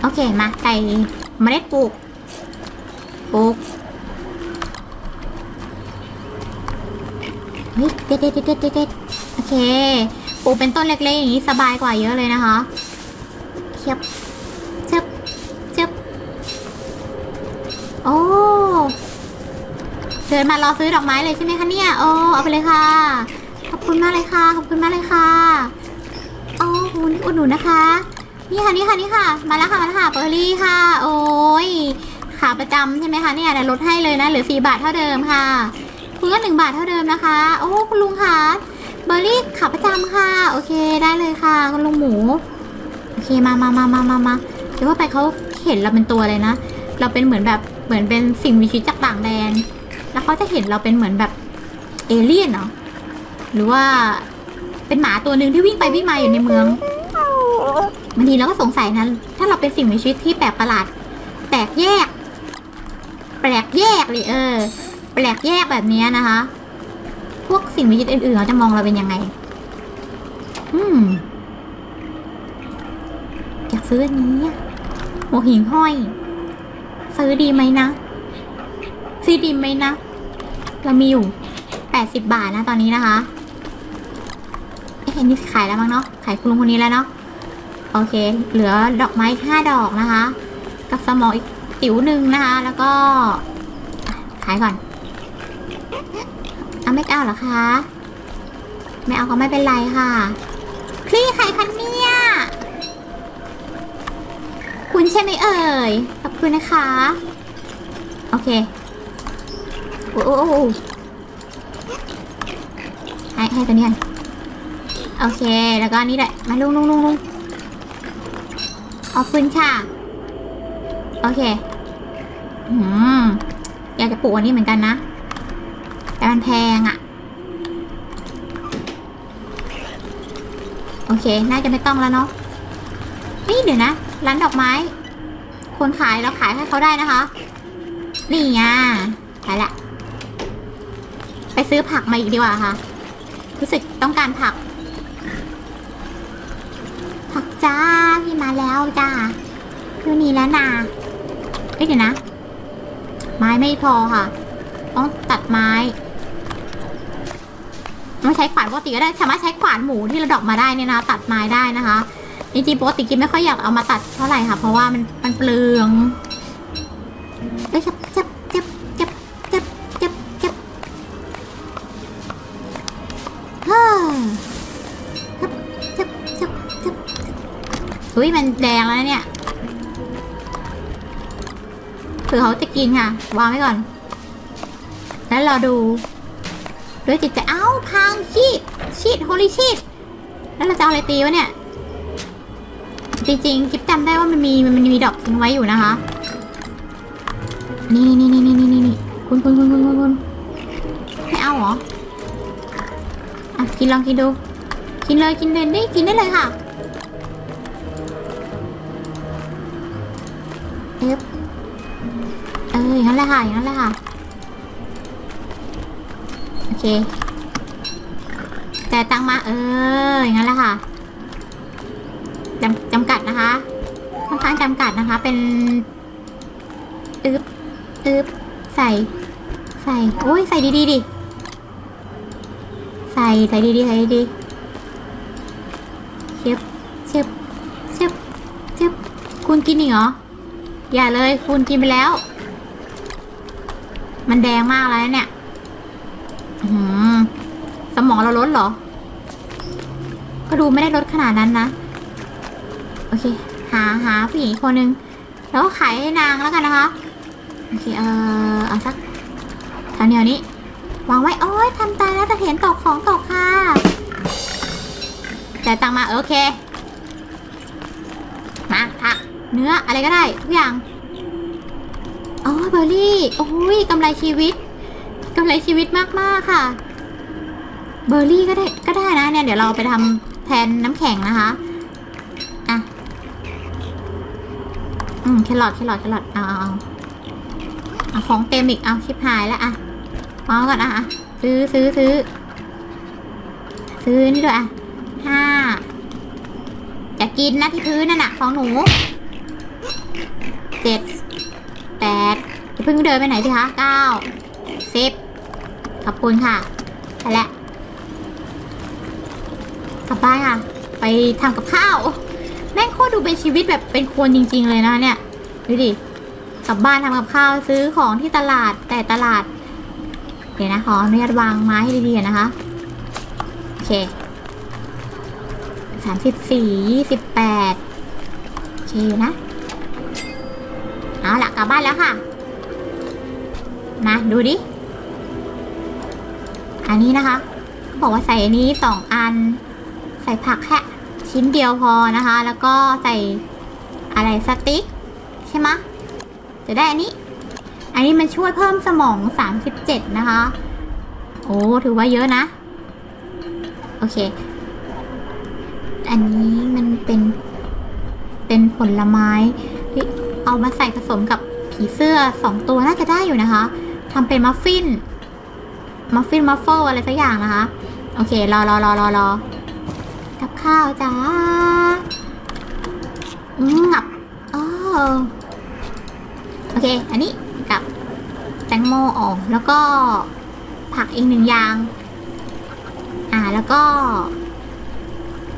โอเค มาใส่เมล็ดปลูก ปลูก เฮ้ยเด็ดเด็ดเด็ดเด็ดเด็ดโอเค ปลูกเป็นต้นเล็กๆอย่างนี้สบายกว่าเยอะเลยนะคะเทียบเจ็บเจ็บโอ้เดินมารอซื้อดอกไม้เลยใช่ไหมคะเนี่ยโอ้เอาไปเลยค่ะ ขอบคุณมากเลยค่ะ ขอบคุณมากเลยค่ะโอ้คุณอุดหนุนนะคะ นี่ค่ะนี่ค่ะนี่ค่ะ มาแล้วค่ะมาแล้วค่ะเบอร์รี่ค่ะ โอ้ยขาประจำใช่ไหมคะเนี่ยลดให้เลยนะเหลือสี่บาทเท่าเดิมค่ะ คุณก็หนึ่งบาทเท่าเดิมนะคะ โอ้คุณลุงค่ะเบอร์รี่ขาประจำค่ะ โอเคได้เลยค่ะคุณลุงหมูโอเคมามามามามามาเดี๋ยวว่าไปเขาเห็นเราเป็นตัวเลยนะ เราเป็นเหมือนแบบเหมือนเป็นสิ่งมีชีวิตจากต่างแดน แล้วเขาจะเห็นเราเป็นเหมือนแบบเอเลี่ยนเหรอหรือว่าเป็นหมาตัวหนึ่งที่วิ่งไปวิ่งมาอยู่ในเมือง บางทีเราก็สงสัยนะ ถ้าเราเป็นสิ่งมีชีวิตที่แปลกประหลาด แปลกแยก แปลกแยกเลยเออ แปลกแยกแบบนี้นะคะ พวกสิ่งมีชีวิตอื่นๆเขาจะมองเราเป็นยังไง อืม อยากซื้ออันนี้หัวหิ่งห้อย ซื้อดีไหมนะ ซื้อดีไหมนะ เรามีอยู่แปดสิบบาทนะตอนนี้นะคะเอ๊ะอันนี้ขายแล้วมั้งเนาะ ขายคุณลุงคนนี้แล้วเนาะ โอเค เหลือดอกไม้ห้าดอกนะคะ กับสมออีกติ๋วหนึ่งนะคะ แล้วก็ขายก่อนเอาไม่เอาเหรอคะไม่เอาก็ไม่เป็นไรค่ะ คลี่ใครคะเนี่ยคุณใช่ไหมเอ่ยขอบคุณนะคะ โอเคโอ้โอ้ให้ให้ตัวนี้โอเค แล้วก็นนี้แหละมาลุงลุงลุงลุง ขอบคุณค่ะ โอเค อืม อยากจะปลูกอันนี้เหมือนกันนะ แต่มันแพงอะ่ะ โอเค น่าจะไม่ต้องแล้วเนาะนี่เดี๋ยวนะ ร้านดอกไม้ คนขายเราขายให้เขาได้นะคะ นี่ไงขายละ ไปซื้อผักมาอีกดีกว่าค่ะ รู้สึกต้องการผัก ผักจ้า มาแล้วจ้าคือนี่แล้วนะเอ้ยเดี๋ยวนะ ไม้ไม่พอค่ะ ต้องตัดไม้ไม่ใช้ขวานปกติก็ได้สามารถใช้ขวานหมูที่เราดอกมาได้เนี่ยนะคะตัดไม้ได้นะคะจริงๆปกติกินไม่ค่อยอยากเอามาตัดเท่าไหร่ค่ะ เพราะว่ามันมันเปลือง อุ้ยมันแดงแล้วเนี่ยเผื่อเขาจะกินค่ะ วางไว้ก่อน แล้วรอดู ด้วยจิตใจเอ้าพังชีดชีดโฮลิชีดแล้วเราจะเอาอะไรตีวะเนี่ย จริงๆกิ๊บจำได้ว่ามันมีมันมีดอกทิ้งไว้อยู่นะคะ นี่นี่นี่นี่นี่นี่นี่คุณคุณคุณคุณคุณคุณไม่เอาเหรอ อะ กินลองกินดู กินเลยกินเลยได้กินได้เลยค่ะ อย่างนั้นแหละค่ะอย่างนั้นแหละค่ะโอเคแต่ตังมาเอออย่างนั้นแหละค่ะจำจำกัดนะคะค่อนข้างจำกัดนะคะ เป็นอึบอึบใส่ ใส่โอ้ยใส่ดีๆดิใส่ใส่ดีๆใส่ดีเช็บเช็บเช็บเช็บคุณกินอีกเหรออย่าเลยคุณกินไปแล้ว มันแดงมากแล้วเนี่ยหือสมองเราลดเหรอ ก็ดูไม่ได้ลดขนาดนั้นนะ โอเค หาหาผู้หญิงคนนึง แล้วขายให้นางแล้วกันนะคะ โอเค เออเอาสักแถวแนวนี้ วางไว้ โอ้ยทำตายแล้วแต่เห็นตกของตกค่ะจ่ายตังมา โอเค มาผักเนื้ออะไรก็ได้ ทุกอย่าง อ๋อเบอร์รี่ โอ้ยกำไรชีวิตกำไรชีวิตมากๆค่ะ เบอร์รี่ก็ได้ก็ได้นะเนี่ยเดี๋ยวเราไปทำแทนน้ำแข็งนะคะอะอืมแครอทแครอทแครอทเอาเอาเอาเอาของเต็มอีกเอาชิบหายแล้วอะวางก่อนอะอะซื้อซื้อซื้อซื้อนี่ด้วยอะห้าจะกินนะที่พื้นนั่นน่ะของหนู จ็ดแปดอย่าเพิ่งเดินไปไหนสิคะเก้าสิบขอบคุณค่ะไปแล้วกลับบ้านค่ะ ไปทำกับข้าวแม่งโคตรดูเป็นชีวิตแบบเป็นคนจริง ๆ เลยนะเนี่ยดูดิกลับบ้านทำกับข้าวซื้อของที่ตลาดแต่ตลาด เดี๋ยวนะขออนุญาตวางไม้ให้ดีๆนะคะโอเคสามสิบสี่ยี่สิบแปดโอเคนะเอาละกลับบ้านแล้วค่ะ มาดูดิ อันนี้นะคะเขาบอกว่าใส่อันนี้สองอัน ใส่ผักแค่ชิ้นเดียวพอนะคะ แล้วก็ใส่อะไรสติ๊กใช่ไหมจะได้อันนี้ อันนี้มันช่วยเพิ่มสมอง37นะคะ โอ้ ถือว่าเยอะนะ โอเค อันนี้มันเป็นเป็นผลไม้ เอามาใส่ผสมกับผีเสื้อสองตัวน่าจะได้อยู่นะคะ ทำเป็นมัฟฟิน มัฟฟิน มัฟเฟิลอะไรสักอย่างนะคะ โอเค รอรอรอรอรอกับข้าวจ้างับอ้อโอเค อันนี้กับแตงโมออก แล้วก็ผักอีกหนึ่งอย่าง อ่า แล้วก็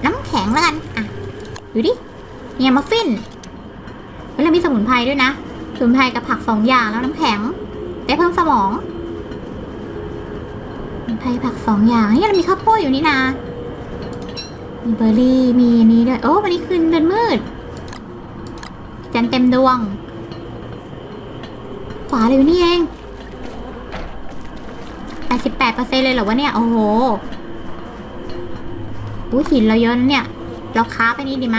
น้ำแข็งแล้วกัน อะ ดูดิ เนี่ยมัฟฟินแล้วเรามีสมุนไพรด้วยนะ สมุนไพรกับผักสองอย่างแล้วน้ำแข็ง ได้เพิ่มสมองมุนไพรผักสองอย่างนี่เรามีข้าวโพดอยู่นี่นะ มีเบอร์รี่มีนี้ด้วย โอ้วันนี้คืนเดือนมืด จันเต็มดวง ขวาเลยอยู่นี่เอง88%เลยเหรอวะเนี่ย โอ้โหอู้หินเราเยอะนเนี่ย เราคราไปนี่ดีไหม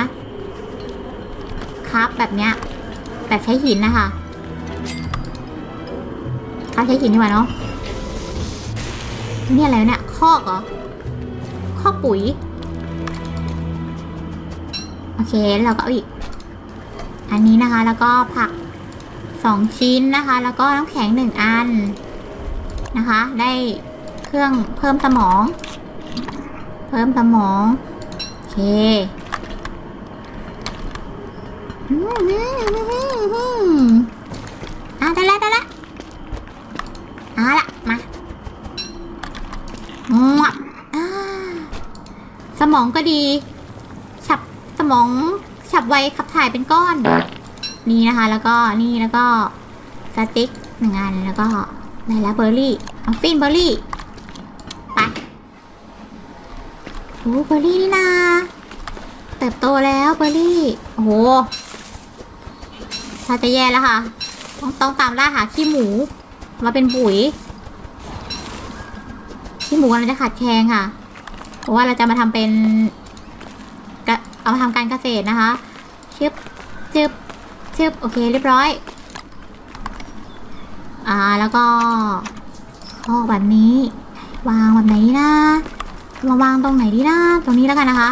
คราแบบเนี้ย แบบใช้หินนะคะ คราใช้หินดีกว่าเนาะนี่อะไรเนี่ยคอกเหรอคอกปุ๋ย โอเคแล้วเราก็เอาอีก อันนี้นะคะ แล้วก็ผักสองชิ้นนะคะ แล้วก็น้ำแข็งหนึ่งอันนะคะ ได้เครื่องเพิ่มสมอง เพิ่มสมอง โอเคอืมอืมอืมอืมอะได้แล้วได้แล้วเอาละมางวบอ่าส มองก็ดี ฉับสมองฉับไวขับถ่ายเป็นก้อน นี่นะคะ แล้วก็นี่แล้วก็สติ๊กหนึ่งอันแล้วก็อะไรละเบอร์รี่อัฟฟินเบอร์รี่ไปโอ้เบอร์รี่นี่นาเติบโตแล้วเบอร์รี่โอ้โหถ้าจะแย่แล้วค่ะ ต้องต้องตามล่าหาขี้หมู มาเป็นปุ๋ยขี้หมูเราจะขาดแคลนค่ะ เพราะว่าเราจะมาทำเป็นเอามาทำการเกษตรนะคะชึบชึบชึบโอเคเรียบร้อย อ่าแล้วก็ข้อแบบนี้ วางแบบไหนนะมาวางตรงไหนดีนะตรงนี้แล้วกันนะคะ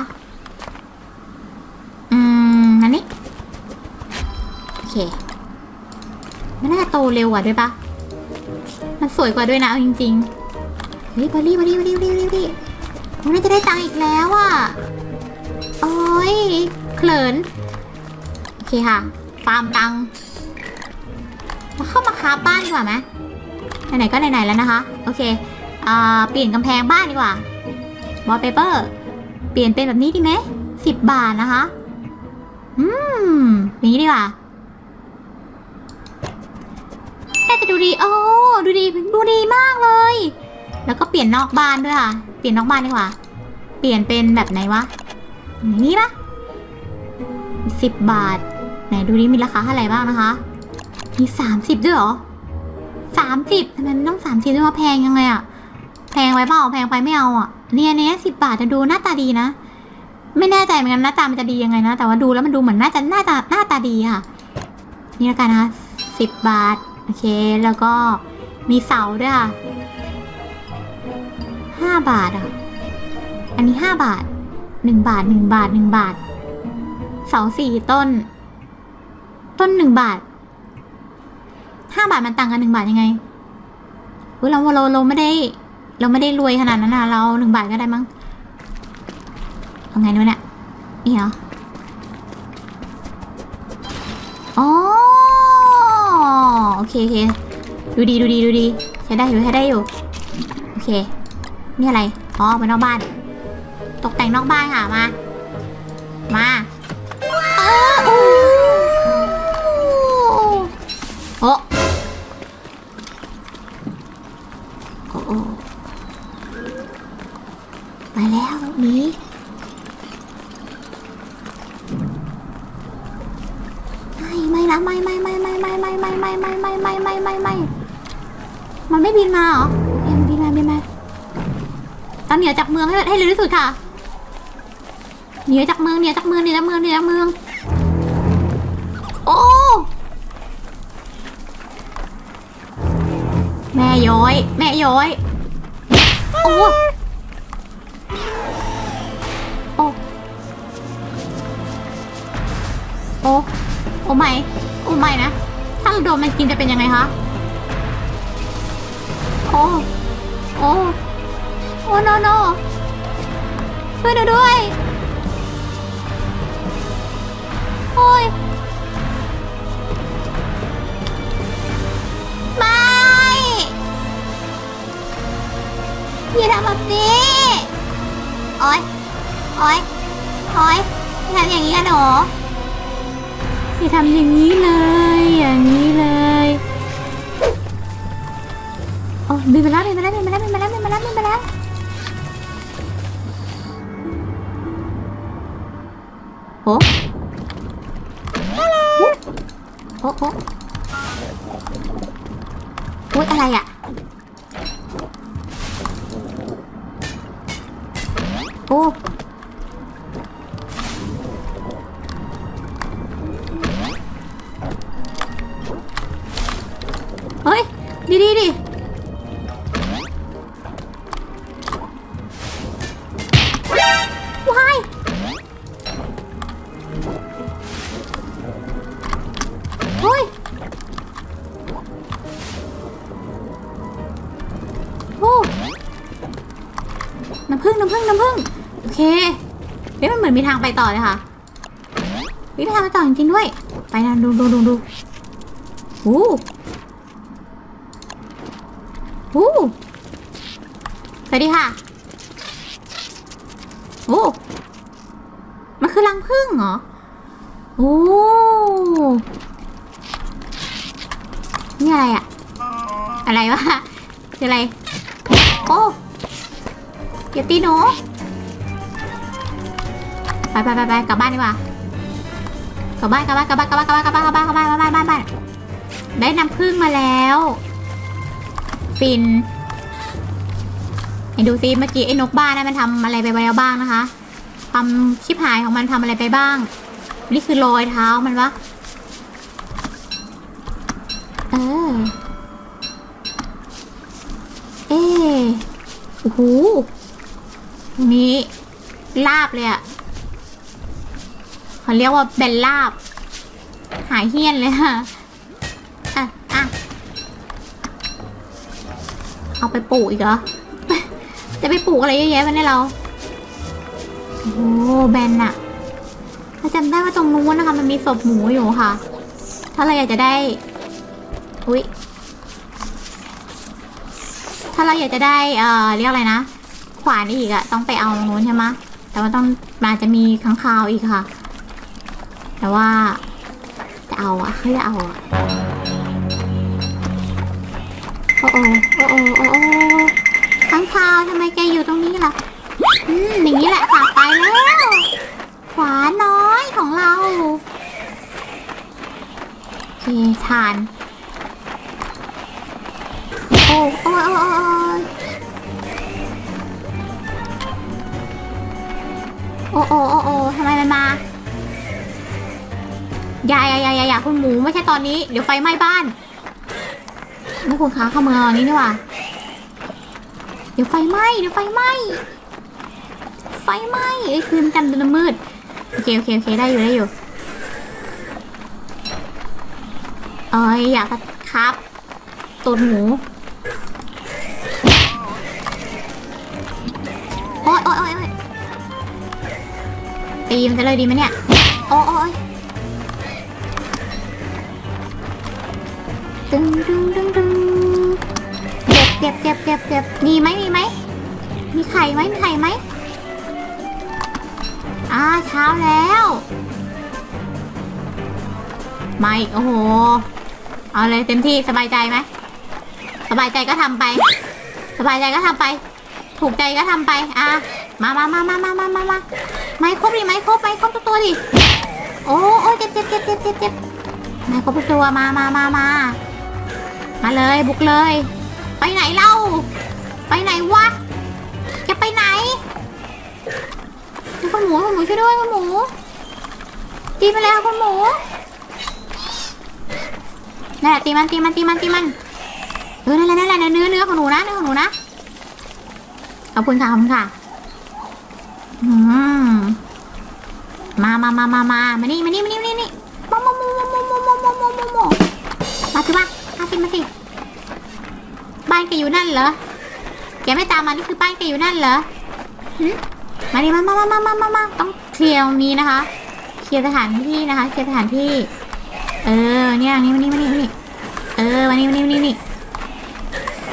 อืมอันนี้ โอเคมันน่าจะโตเร็วกว่าด้วยปะมันสวยกว่าด้วยนะจริงๆเฮ้ยบอลลี่บอลลี่บอลลี่บอลลี่บอลลี่ นน่าจะได้ตังค์อีกแล้วอะ โอ้ยเขิน โอเคค่ะ ฟาร์มตังค์มาเข้ามาคาบบ้านดีกว่าไหมไหนๆก็ไหนๆแล้วนะคะ โอเคอ่าเปลี่ยนกำแพงบ้านดีกว่า วอลเปเปอร์ เปลี่ยนเป็นแบบนี้ดีไหมสิบบาทนะคะ อืมอย่างนี้ดีกว่าน่าจะดูดี โอ้ ดูดี ดูดีมากเลย แล้วก็เปลี่ยนนอกบ้านด้วยค่ะ เปลี่ยนนอกบ้านดีกว่า เปลี่ยนเป็นแบบไหนวะ นี้ปะสิบบาท ไหนดูดิมีราคาเท่าไหร่บ้างนะคะ มีสามสิบด้วยเหรอสามสิบทำไมมันต้องสามสิบด้วยวะแพงยังไงอะแพงไปเปล่าแพงไปไม่เอาอะเนี่ยเนี้ยสิบบาทจะดูหน้าตาดีนะ ไม่แน่ใจเหมือนกันหน้าตามันจะดียังไงนะ แต่ว่าดูแล้วมันดูเหมือนน่าจะน่าจะหน้าตาดีค่ะ นี่ล้วกันนะคะสิบบาท โอเค แล้วก็มีเสาด้วยค่ะ ห้าบาทอะ อันนี้ห้าบาทหนึ่งบาทหนึ่งบาทหนึ่งบาท เสาสี่ต้น ต้นหนึ่งบาทห้าบาทมันต่างกันหนึ่งบาทยังไงเฮ้ยเราเราเราไม่ได้ เราไม่ได้รวยขนาดนั้นนะเราหนึ่งบาทก็ได้มั้งเอาไงดูเนี่ยนี่เหรออ๋อโอเคโอเคดูดีดูดีดูดีใช้ได้อยู่ใช้ได้อยู่โอ เคนี่อะไรอ๋อไปนอกบ้าน ตกแต่งนอกบ้านค่ะมา มาเออโอ้โอ้โอ้โอ้ไปแล้วนี้ไม่ไม่นะไม่ไม่ไม่ไม่ไม่ไม่ไม่ไม่ไม่ไม่ไม่ไม่ไม่ไม่มันไม่บินมาเหรอเอ็มบินมาบินมา ตอนเหนียวจากเมืองให้ให้เร็วที่สุดค่ะ เหนียวจากเมืองเหนียวจากเมืองเหนียวจากเมืองเหนียวจากเมือง โอ้ แม่ย้อย แม่ย้อย โอ้โอ้โอ้โอ้ไม่โอ้ไม่นะ ถ้าเราโดนมันกินจะเป็นยังไงคะ โอ้ โอ้ โอ้ no no ช่วยหนูด้วย โอ้ยไม่อย่าทำแบบนี้โอ๊ยโอ๊ยโอ๊ยอย่าทำอย่างนี้กันหนูอย่าทำอย่างนี้เลย อย่างนี้เลยโอ้บินไปแล้วบินไปแล้วบินไปแล้วบินไปแล้วบินไปแล้วบินไปแล้ว โอ้โอ้โอ้โอ้ยอะไรอะ โอ้เฮ้ย ดีดีดิ ทางไปต่อเลยค่ะมีทางไปต่อจริงๆด้วย ไปนะดูดูดูดูโอ้โอ้สวัสดีค่ะ โอ้ มันคือรังผึ้งเหรอ โอ้นี่อะไรอะอะไรวะคืออะไร โอ้อย่าตีหนู ไปไปไปไปกลับบ้านดีกว่ากลับบ้านกลับบ้านกลับบ้านกลับบ้านกลับบ้านกลับบ้านกลับบ้านกลับบ้านกลับบ้านบ้านได้น้ำผึ้งมาแล้ว ฟินให้ดูซิเมื่อกี้ไอ้นกบ้านะมันทำอะไรไปแล้วบ้างนะคะความชิบหายของมันทำอะไรไปบ้าง นี่คือรอยเท้ามันวะเออเอ๊ะโอ้โหตรงนี้ลาบเลยอะ เขาเรียกว่าเบนลาบ หายเฮี้ยนเลยค่ะอะอะเอาไปปลูกอีกเหรอ จะไปปลูกอะไรเยอะแยะมันได้เรา โอ้แบนอะถ้าจำได้ว่าตรงนู้นนะคะ มันมีศพหมูอยู่ค่ะ ถ้าเราอยากจะได้ อุ้ยถ้าเราอยากจะได้ เอ่อ เรียกอะไรนะ ขวานอีกอะต้องไปเอาตรงนู้นใช่ไหมแต่ว่าต้องมาจะมีค้างคาวอีกค่ะ แต่ว่าจะเอาอะเขาจะเอาอะโอ้โอ้โอ้โอ้โอ้โอ้ข้งคาวทำไมแกอยู่ตรงนี้ล่ะอืมหนีแหละขาไปแล้วขวาน้อยของเราเคทานโอ้โอ้โอ้โอ้โอ้โอ้โอ้ทำไมมันมา ย่าอย่าอย่าอย่าอย่าคุณหมูไม่ใช่ตอนนี้เดี๋ยวไฟไหม้บ้านไม่ควรค้าเข้าเมืองนี้นี่ว่าเดี๋ยวไฟไหม้เดี๋ยวไฟไหม้ไฟไหม้ไอ้คืนกันดนมืดโอเคโอเคโอเคได้อยู่ได้อยู่เอ้ยอยากครับตูนหมูโอ๊ยโอ๊ยโอ๊ยตีมันจะเลยดีไหมเนี่ยโอ๊ยโอ๊ย ตึงตึงตึงตึงเก็บเก็บเก็บเก็บเก็บมีไหมมีไหมมีไข่ไหมมีไข่ไหมอ่าเช้าแล้วไม่โอ้โห เอาเลยเต็มที่สบายใจไหมสบายใจก็ทำไป สบายใจก็ทำไป ถูกใจก็ทำไป อะมามามามามามามามาไม่ครบดิไม่ครบไม่ครบทุกตัวดิโอ้โอ้เจ็บเจ็บเจ็บเจ็บเจ็บเจ็บไม่ครบตัวมามามามา มาเลยบุกเลย ไปไหนเล่า ไปไหนวะ จะไปไหนคุณหมูคุณหมูช่วยด้วยคุณหมูตีไปแล้วคุณหมูนั่นแหละตีมันตีมันตีมันตีมันเออนั่นแหละนั่นแหละเนื้อเนื้อของหนูนะเนื้อของหนูนะขอบคุณค่ะขอบคุณค่ะมมามามามามามานี่มานี่มานี่มานี่นี่มามามามามามามามามามามาสิวะมาสิมา สิ บ้านแกอยู่นั่นเหรอ แกไม่ตามมานี่คือบ้านแกอยู่นั่นเหรอหึมาดิมามามามามามามาต้องเคลียร์นี้นะคะ เคลียร์สถานที่นะคะ เคลียร์สถานที่ เออ เนี่ยนี่มานี่มานี่มานี่เออมานี่มานี่มานี่นี่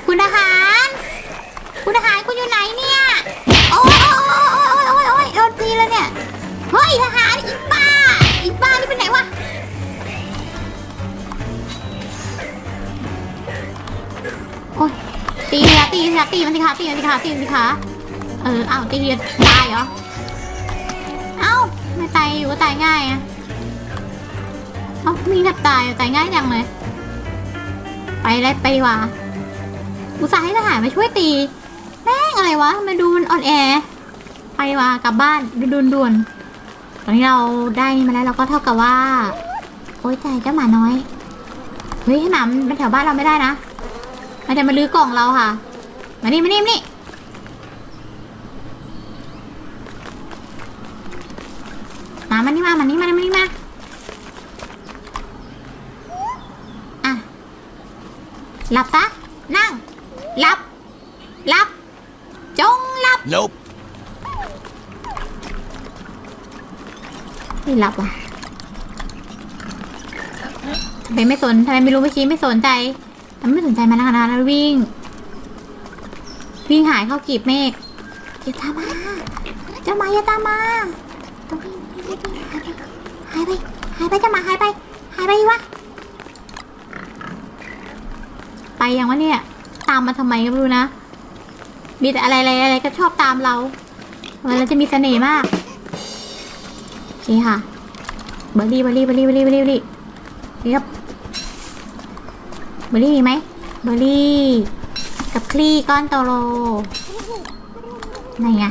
คุณทหาร คุณทหารคุณอยู่ไหนเนี่ย โอ้ยโอ้ยโอ้ยโอ้ยโอ้ยโดนตีแล้วเนี่ย เฮ้ยทหารอีบ้า ตีเลยตีเลยตีมันสิคะตีมันสิคะตีมันสิคะเอออ้าวตีเลยตายเหรอเอ้าไม่ตายอยู่ก็ตายง่ายอะเอ้ามีแทบตายตายง่ายจังเลย ไปเลยไปดีกว่าอุตส่าห์ให้ทหารมาช่วยตีแม่งอะไรวะทำไมาดูมันอ่อนแอไปว่ากลับบ้านด่วนด่วนตอนนี้เราได้มาแล้วเราก็เท่ากับว่า โอ๊ยใจเจ้าหมาน้อย เฮ้ยให้หมามันแถวบ้านเราไม่ได้นะ มันจะมาลื้อกล่องเราค่ะ มานี่มานี่มานี่มามานี่มามานี่มามานี่มาอะหลับซะนั่งหลับหลับ จงหลับ Nope. ไม่หลับอะทำไมไม่สนทำไมไม่รู้เมื่อกี้ไม่สนใจ ไมไม่สนใจมันนะคะแล้ววิ่ง วิ่งหายเข้ากีบเมฆอย่าตามมาเจะมาอย่าตามมาต้องวิ่งวิ่งวิ่งหายไปหายไปหายไปเจะมาหายไปหายไปวะไปยังวะเนี่ย ตามมาทำไมก็ไม่รู้นะ มีแต่อะไรอะไรอะไรก็ชอบตามเรามันแล้วจะมีเสน่ห์มากโอเคค่ะเบอร์รี่เบอร์รี่เบอร์รี่เบอร์รี่เบอร์รี่เบอร์รี่นี่ครับเบ อร์รี่มีไหมเบอร์รี่ กับคลี่ก้อนโตโลไหนไง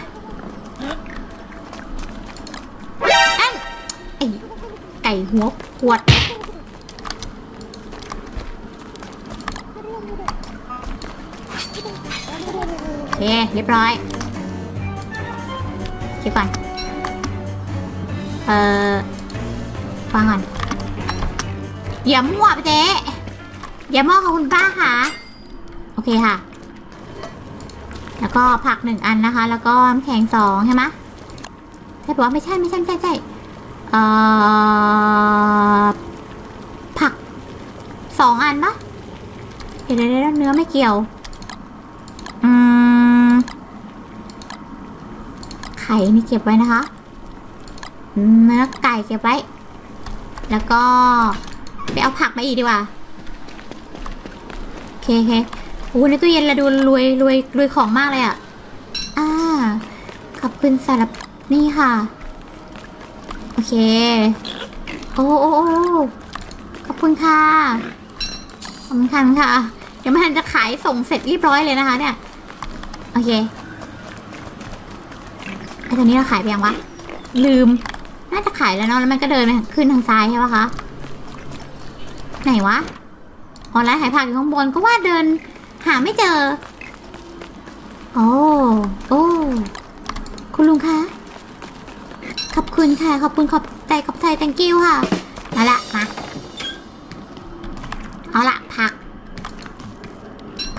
อันไอไก่หัวขวด โอเค เรียบร้อยเช็คก่อน เอ่อฟังก่อนอย่ามั่วไปเจ๊ อย่ามั่วกับคุณป้าค่ะ โอเคค่ะ แล้วก็ผักหนึ่งอันนะคะ แล้วก็น้ำแข็งสองใช่ไหมใช่ปะวะไม่ใช่ไม่ใช่ไม่ใช่ใช่เอ่อผักสองอันปะเดี๋ยวเดี๋ยวเดี๋ยวเนื้อไม่เกี่ยว อืม ไข่นี่เก็บไว้นะคะ เนื้อไก่เก็บไว้ แล้วก็ไปเอาผักมาอีกดีกว่า เคโอเคโอ้ในตู้เย็นเราดูรวยรวยรวยของมากเลยอะ่ะ อ่า ขอบคุณสำหรับนี่ค่ะ โอเค โอ้โอ้โอ้ขอบคุณค่ะขอบคุณค่ะ เดี๋ยวมันจะขายส่งเสร็จเรียบร้อยเลยนะคะ เนี่ย โอเคไอตัวนี้เราขายไปยังวะ ลืม น่าจะขายแล้วเนาะ แล้วมันก็เดินไปขึ้นทางซ้ายใช่ปะคะ ไหนวะ ออนไลน์ขายผักอยู่ข้างบนก็ว่าเดิน หาไม่เจอ โอ้โอ้คุณลุงคะ ขอบคุณค่ะ ขอบคุณขอบใจขอบใจ thank you ค่ะ มาละมา เอาละผัก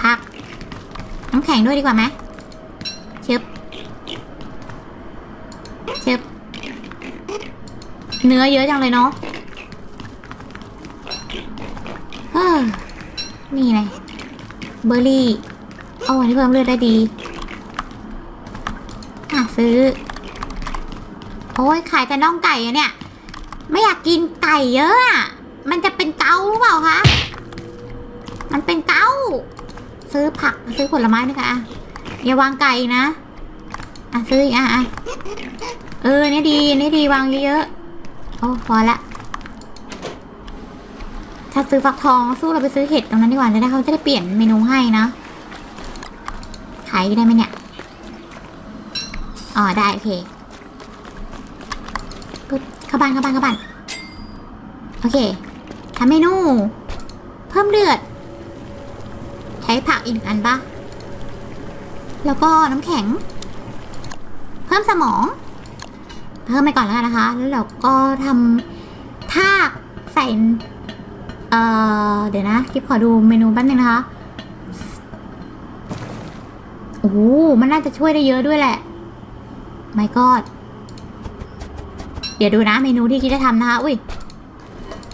ผัก น้ำแข็งด้วยดีกว่าไหมชึบชึบเนื้อเยอะจังเลยเนาะ เฮ้อ นี่ไงเบอร์รี่โอ้อันนี้เพิ่มเลือดได้ดีอะซื้อ โอ้ยขายแต่น่องไก่อะเนี่ย ไม่อยากกินไก่เยอะอะมันจะเป็นเกาหรือเปล่าคะ มันเป็นเกาซื้อผักซื้อผลไม้ด้วยค่ะอะอย่าวางไก่นะ อะซื้ออีกอะอะเออเนี่ยดีเนี่ยดีวางเยอะๆโอ้พอละ ถ้าซื้อฟักทองสู้เราไปซื้อเห็ดตรงนั้นดีกว่าจะได้เขาจะได้เปลี่ยนเมนูให้นะขายได้ไหมเนี่ยอ๋อได้โอเคปึ๊บเข้าบ้านเข้าบ้านเข้าบ้านโอเคทำเมนู เพิ่มเลือด ใช้ผักอีกอันปะแล้วก็น้ำแข็ง เพิ่มสมอง เพิ่มไปก่อนแล้วกันนะคะ แล้วเราก็ทำท่ากใส่ เอ่อเดี๋ยวนะกิ๊บขอดูเมนูแป๊บนึงนะคะ โอ้โห มันน่าจะช่วยได้เยอะด้วยแหละไม่กอดเดี๋ยวดูนะเมนูที่คิดจะทำนะคะ อุ้ย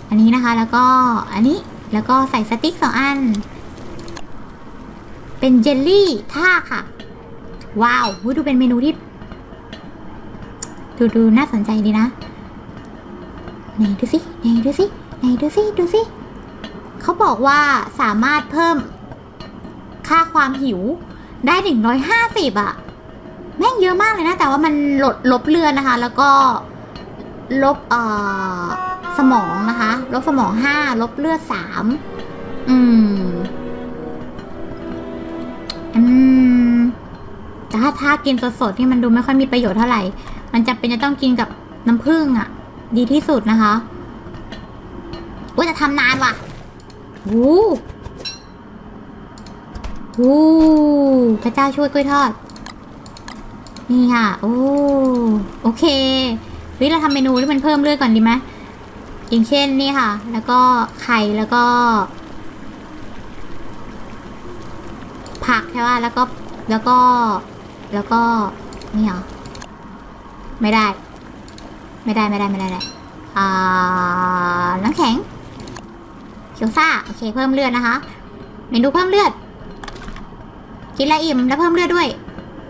อันนี้นะคะ แล้วก็อันนี้ แล้วก็ใส่สติ๊กสองอัน เป็นเจลลี่ท่าค่ะ ว้าวดูเป็นเมนูที่ ดูดูน่าสนใจดีนะ ไหนดูสิ ไหนดูสิ ไหนดูสิ ดูสิ เขาบอกว่าสามารถเพิ่มค่าความหิวได้ถึงร้อยห้าสิบอะแม่งเยอะมากเลยนะ แต่ว่ามันลดลบเลือดนะคะ แล้วก็ลบเอ่อสมองนะคะ ลบสมองห้าลบเลือดสามอืม อืมแต่ถ้าถ้ากินสดๆนี่มันดูไม่ค่อยมีประโยชน์เท่าไหร่ มันจำเป็นจะต้องกินกับน้ำผึ้งอะดีที่สุดนะคะว่าจะทำนานว่ะ วู้วู้พระเจ้าช่วยกล้วยทอด นี่ค่ะ โอ้ โอเควิเราทำเมนูที่มันเพิ่มเลือดก่อนดีไหมอย่างเช่นนี่ค่ะ แล้วก็ไข่แล้วก็ ผักใช่ป่ะแล้วก็แล้วก็ แล้วก็นี่เหรอไม่ได้ ไม่ได้ไม่ได้ไม่ได้ไม่ได้อ่าน้ำแข็ง เขียวซ่าโอเคเพิ่มเลือดนะคะเมนูเพิ่มเลือด กินแล้วอิ่มแล้วเพิ่มเลือดด้วย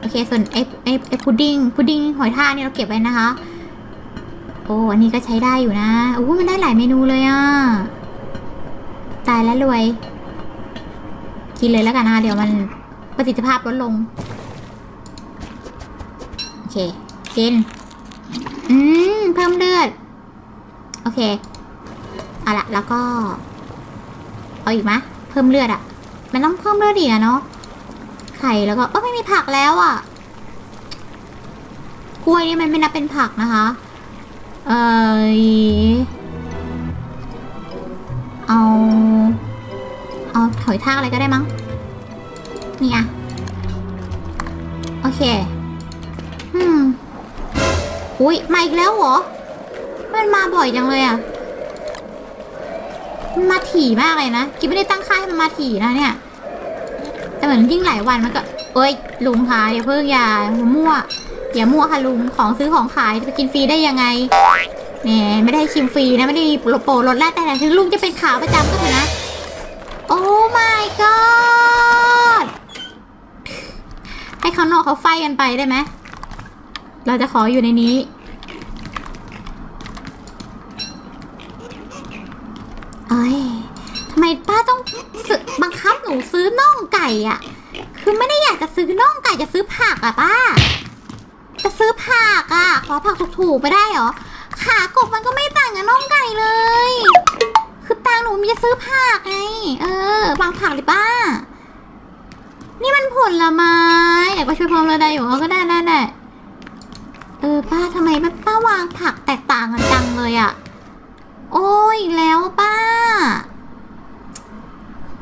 โอเคส่วนไอ้ไอ้ไอ้พุดดิ้งพุดดิ้งหอยทากเนี่ยเราเก็บไว้นะคะ โอ้อันนี้ก็ใช้ได้อยู่นะโอ้มันได้หลายเมนูเลยอะตายแล้วรวย กินเลยแล้วกันนะเดี๋ยวมันประสิทธิภาพลดลง โอเคกินอืมเพิ่มเลือด โอเคเอาละแล้วก็ เอาอีกไหมเพิ่มเลือดอะมันต้องเพิ่มเลือดอีกอะเนาะไข่แล้วก็เออไม่มีผักแล้วอะกล้วยนี่มันไม่นับเป็นผักนะคะ เออเอา เอาถอยทากอะไรก็ได้มั้ง นี่อะโอเค อืม อุ้ยมาอีกแล้วเหรอ มันมาบ่อยจังเลยอะ มันมาถี่มากเลยนะกินไม่ได้ตั้งค่าให้มันมาถี่นะเนี่ย แต่เหมือนยิ่งหลายวันมันก็ เอ้ย ลุงคะอย่าเพิ่งอย่ามั่วอย่ามั่วค่ะลุงของซื้อของขายจะไปกินฟรีได้ยังไงเนี่ยไม่ได้ชิมฟรีนะไม่ได้โปรลดแรกแต่ถึงลุงจะเป็นขาประจำก็เถอะนะ โอ้ my god ให้ข้างนอกเขาไฟกันไปได้ไหม เราจะขออยู่ในนี้ เอ้ยทำไมป้าต้องซื้อบังคับหนูซื้อน่องไก่อะคือไม่ได้อยากจะซื้อน่องไก่จะซื้อผักอะป้า จะซื้อผักอะขอผักถูกๆไปได้เหรอ ขากบมันก็ไม่ต่างกับน่องไก่เลย คือตังหนูมีจะซื้อผักไง เออบางผักดิป้า นี่มันผลไม้อยากไปช่วยพร้อมเลยได้อยู่เอาก็ได้ได้ได้เออป้าทำไมป้าวางผักแตกต่างกันจังเลยอะ โอ้ยแล้วป้า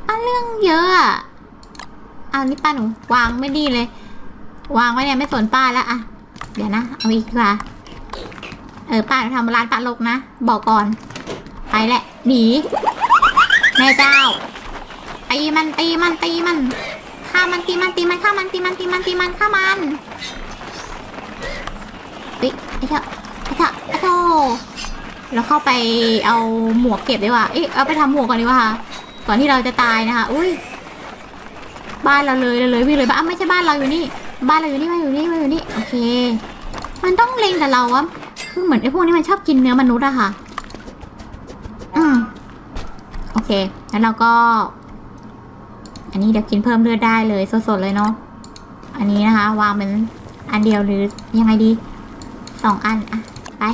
ป้าเรื่องเยอะอะเอานี่ป้าหนูวางไม่ดีเลย วางไว้เนี่ยไม่สนป้าแล้วอะเดี๋ยวนะเอาอีกดีกว่าเออป้าหนูทำร้านป้าลกนะ บอกก่อน ไปแหละหนีแม่เจ้าตีมันตีมันตีมันฆ่ามันตีมันตีมันฆ่ามันตีมันตีมันตีมันฆ่ามันเฮ้ยไอ้เถอะไอ้เถอะไอ้โธ่ เราเข้าไปเอาหมวกเก็บดีกว่า เอ๊ะเอาไปทำหมวกก่อนดีกว่าค่ะ ก่อนที่เราจะตายนะคะ อุ้ย บ้านเราเลยเลยวิ่งเลยบ้านไม่ใช่บ้านเราอยู่นี่ บ้านเราอยู่นี่มาอยู่นี่มาอยู่นี่ โอเค มันต้องเล็งแต่เราอะคือเหมือนไอ้พวกนี้มันชอบกินเนื้อมนุษย์อะค่ะ อืมโอเค แล้วเราก็ อันนี้เดี๋ยวกินเพิ่มเลือดได้เลยสดๆเลยเนาะ อันนี้นะคะ วางเป็นอันเดียวหรือยังไงดี สองอันอะไป